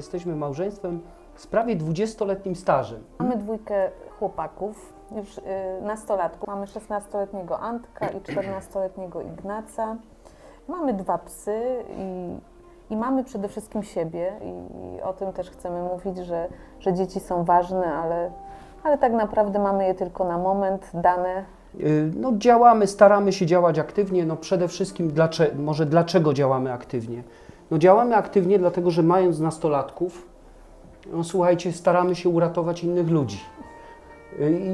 Jesteśmy małżeństwem z prawie 20-letnim stażem. Mamy dwójkę chłopaków, już y, nastolatków. Mamy 16-letniego Antka i 14-letniego Ignaca. Mamy dwa psy i, i mamy przede wszystkim siebie i o tym też chcemy mówić, że, że dzieci są ważne, ale, ale tak naprawdę mamy je tylko na moment, dane. Y, No, działamy, staramy się działać aktywnie. No, przede wszystkim, dlaczego, może dlaczego działamy aktywnie? No, działamy aktywnie, dlatego że mając nastolatków, no, słuchajcie, staramy się uratować innych ludzi.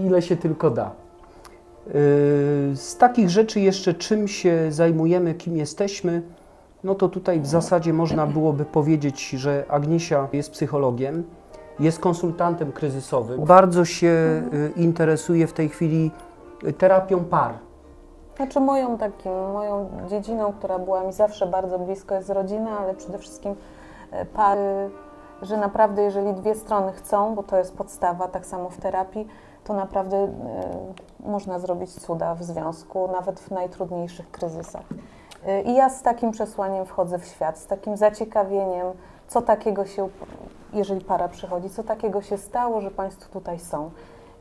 Ile się tylko da. Y, Z takich rzeczy jeszcze czym się zajmujemy, kim jesteśmy, no to tutaj w zasadzie można byłoby powiedzieć, że Agniesia jest psychologiem, jest konsultantem kryzysowym. Bardzo się y, interesuje w tej chwili terapią par. Znaczy moją takim, moją dziedziną, która była mi zawsze bardzo blisko jest rodzina, ale przede wszystkim e, pary, że naprawdę jeżeli dwie strony chcą, bo to jest podstawa, tak samo w terapii, to naprawdę e, można zrobić cuda w związku, nawet w najtrudniejszych kryzysach. E, I ja z takim przesłaniem wchodzę w świat, z takim zaciekawieniem, co takiego się, jeżeli para przychodzi, co takiego się stało, że Państwo tutaj są.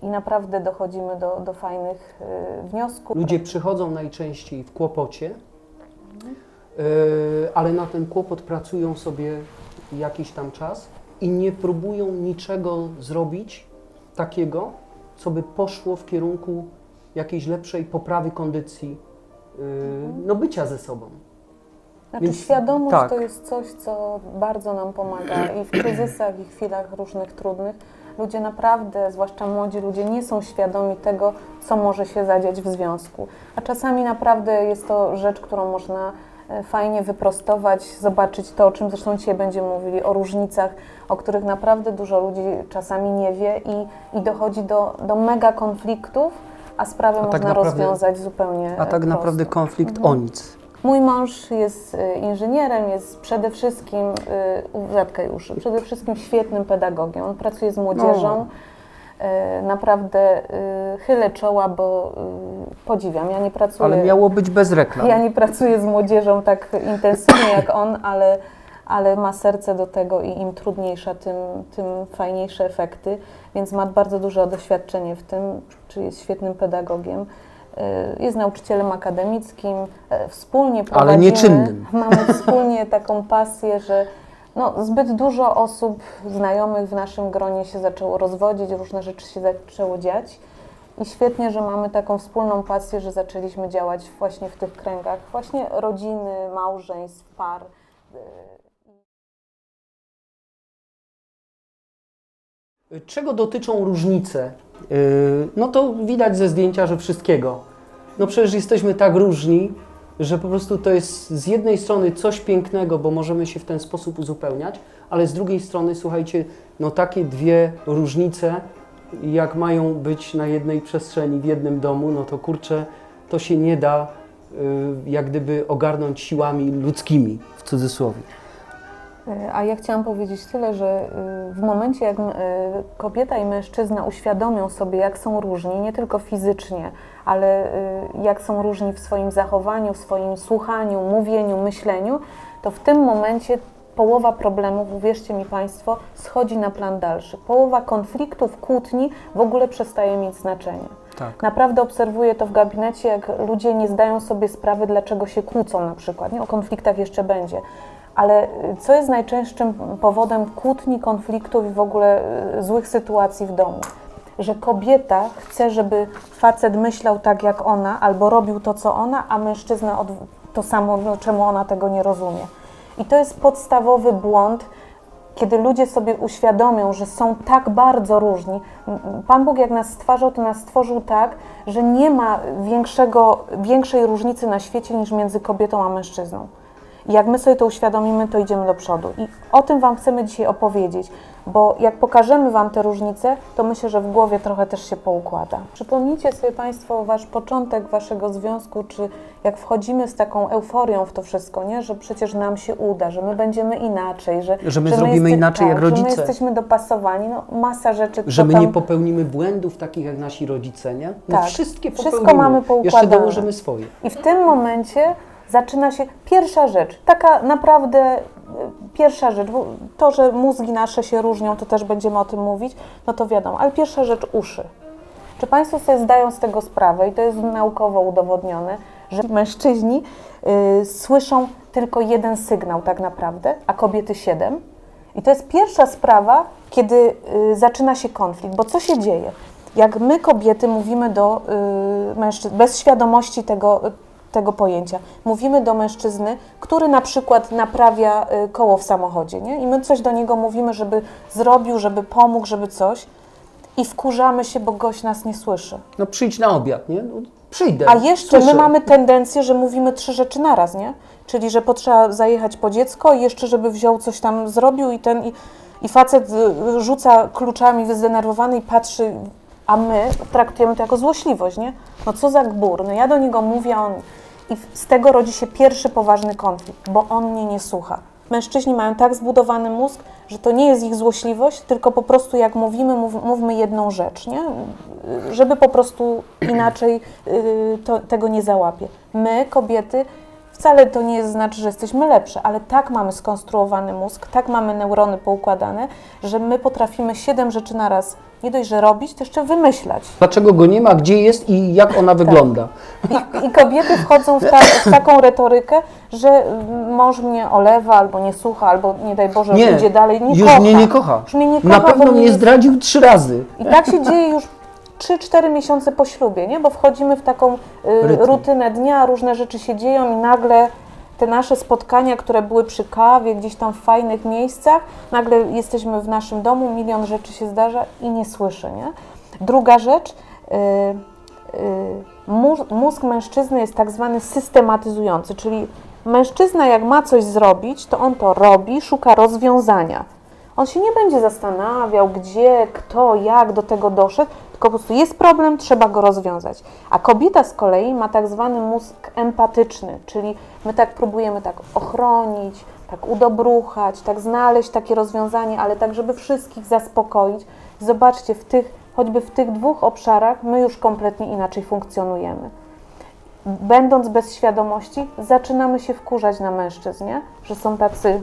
I naprawdę dochodzimy do, do fajnych e, wniosków. Ludzie przychodzą najczęściej w kłopocie, y, ale na ten kłopot pracują sobie jakiś tam czas i nie próbują niczego zrobić takiego, co by poszło w kierunku jakiejś lepszej poprawy kondycji, y, no bycia ze sobą. Znaczy Więc świadomość tak. to jest coś, co bardzo nam pomaga i w kryzysach, i w chwilach różnych trudnych. Ludzie naprawdę, zwłaszcza młodzi ludzie, nie są świadomi tego, co może się zadziać w związku. A czasami naprawdę jest to rzecz, którą można e, fajnie wyprostować, zobaczyć to, o czym zresztą dzisiaj będziemy mówili, o różnicach, o których naprawdę dużo ludzi czasami nie wie i, i dochodzi do, do mega konfliktów, a sprawę A tak można naprawdę- rozwiązać zupełnie A tak e, naprawdę prosto. konflikt Mhm. o nic. Mój mąż jest y, inżynierem, jest przede wszystkim, y, zatkaj uszy, przede wszystkim świetnym pedagogiem. On pracuje z młodzieżą. Y, Naprawdę chylę czoła, bo podziwiam. Ja nie pracuję, Ale miało być bez reklam. ja nie pracuję z młodzieżą tak intensywnie jak on, ale, ale ma serce do tego i im trudniejsza, tym, tym fajniejsze efekty. Więc ma bardzo duże doświadczenie w tym, czy jest świetnym pedagogiem. Y, Jest nauczycielem akademickim, e, wspólnie prowadzimy, nieczynnym. mamy wspólnie taką pasję, że no, zbyt dużo osób znajomych w naszym gronie się zaczęło rozwodzić, różne rzeczy się zaczęło dziać. I świetnie, że mamy taką wspólną pasję, że zaczęliśmy działać właśnie w tych kręgach, właśnie rodziny, małżeństw, par. Y, Czego dotyczą różnice? Yy, No to widać ze zdjęcia, że wszystkiego. No przecież jesteśmy tak różni, że po prostu to jest z jednej strony coś pięknego, bo możemy się w ten sposób uzupełniać, ale z drugiej strony, słuchajcie, no takie dwie różnice, jak mają być na jednej przestrzeni, w jednym domu, no to kurczę, to się nie da yy, jak gdyby ogarnąć siłami ludzkimi, w cudzysłowie. Y, A ja chciałam powiedzieć tyle, że y, w momencie, jak y, kobieta i mężczyzna uświadomią sobie, jak są różni, nie tylko fizycznie, ale y, jak są różni w swoim zachowaniu, w swoim słuchaniu, mówieniu, myśleniu, to w tym momencie połowa problemów, uwierzcie mi Państwo, schodzi na plan dalszy. Połowa konfliktów, kłótni w ogóle przestaje mieć znaczenie. Tak. Naprawdę obserwuję to w gabinecie, jak ludzie nie zdają sobie sprawy, dlaczego się kłócą na przykład. Nie? O konfliktach jeszcze będzie. Ale y, co jest najczęstszym powodem kłótni, konfliktów i w ogóle y, złych sytuacji w domu? Że kobieta chce, żeby facet myślał tak jak ona, albo robił to, co ona, a mężczyzna to samo, no, czemu ona tego nie rozumie. I to jest podstawowy błąd, kiedy ludzie sobie uświadomią, że są tak bardzo różni. Pan Bóg jak nas stwarzał, to nas stworzył tak, że nie ma większego, większej różnicy na świecie niż między kobietą a mężczyzną. I jak my sobie to uświadomimy, to idziemy do przodu. I o tym Wam chcemy dzisiaj opowiedzieć, bo jak pokażemy Wam te różnice, to myślę, że w głowie trochę też się poukłada. Przypomnijcie sobie Państwo Wasz początek Waszego związku, czy jak wchodzimy z taką euforią w to wszystko, nie? że przecież nam się uda, że my będziemy inaczej, że, Że my zrobimy inaczej jak Że my rodzice. jesteśmy dopasowani, no masa rzeczy. Że my tam- nie popełnimy błędów takich jak nasi rodzice, nie? My Tak. wszystkie Wszystko popełnimy. mamy Jeszcze poukładane. dołożymy swoje. I w tym momencie zaczyna się pierwsza rzecz, taka naprawdę y, pierwsza rzecz, to, że mózgi nasze się różnią, to też będziemy o tym mówić, no to wiadomo, ale pierwsza rzecz uszy. Czy Państwo sobie zdają z tego sprawę, i to jest naukowo udowodnione, że mężczyźni y, słyszą tylko jeden sygnał tak naprawdę, a kobiety siedem? I to jest pierwsza sprawa, kiedy y, zaczyna się konflikt, bo co się dzieje? Jak my, kobiety, mówimy do y, mężczyzn, bez świadomości tego, tego pojęcia, mówimy do mężczyzny, który na przykład naprawia y, koło w samochodzie, nie? i my coś do niego mówimy, żeby zrobił, żeby pomógł, żeby coś, i wkurzamy się, bo gość nas nie słyszy. No przyjdź na obiad, nie? No, przyjdę. A jeszcze my słyszę. mamy tendencję, że mówimy trzy rzeczy naraz, nie? Czyli, że potrzeba zajechać po dziecko i jeszcze, żeby wziął coś tam, zrobił i ten, i, i facet y, rzuca kluczami zdenerwowany i patrzy, a my traktujemy to jako złośliwość, nie? No co za gbur, no ja do niego mówię, on... I z tego rodzi się pierwszy poważny konflikt, bo on mnie nie słucha. Mężczyźni mają tak zbudowany mózg, że to nie jest ich złośliwość, tylko po prostu jak mówimy, mów, mówmy jedną rzecz, nie? Żeby po prostu inaczej y, to, tego nie załapie. My, kobiety, wcale to nie znaczy, że jesteśmy lepsze, ale tak mamy skonstruowany mózg, tak mamy neurony poukładane, że my potrafimy siedem rzeczy na raz nie dość, że robić, to jeszcze wymyślać. Dlaczego go nie ma, gdzie jest i jak Tak. ona wygląda? I, I kobiety wchodzą w, ta, w taką retorykę, że mm, mąż mnie olewa, albo nie słucha, albo nie daj Boże, Nie, idzie dalej, nie już kocha. mnie nie kocha. Już mnie nie Na kocha, pewno bo mnie zdradził trzy razy. I tak się dzieje już 3-4 miesiące po ślubie, nie? bo wchodzimy w taką y, Rytm. rutynę dnia, różne rzeczy się dzieją i nagle te nasze spotkania, które były przy kawie, gdzieś tam w fajnych miejscach, nagle jesteśmy w naszym domu, milion rzeczy się zdarza i nie słyszy. Nie? Druga rzecz, y, y, mózg mężczyzny jest tak zwany systematyzujący, czyli mężczyzna jak ma coś zrobić, to on to robi, szuka rozwiązania. On się nie będzie zastanawiał, gdzie, kto, jak do tego doszedł, tylko po prostu jest problem, trzeba go rozwiązać. A kobieta z kolei ma tak zwany mózg empatyczny, czyli my tak próbujemy tak ochronić, tak udobruchać, tak znaleźć takie rozwiązanie, ale tak, żeby wszystkich zaspokoić. Zobaczcie, w tych, choćby w tych dwóch obszarach my już kompletnie inaczej funkcjonujemy będąc bez świadomości, zaczynamy się wkurzać na mężczyzn, że są tacy,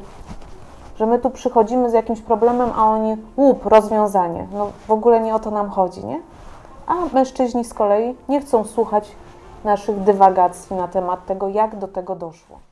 że my tu przychodzimy z jakimś problemem, a oni łup, rozwiązanie. No w ogóle nie o to nam chodzi, nie? A mężczyźni z kolei nie chcą słuchać naszych dywagacji na temat tego, jak do tego doszło.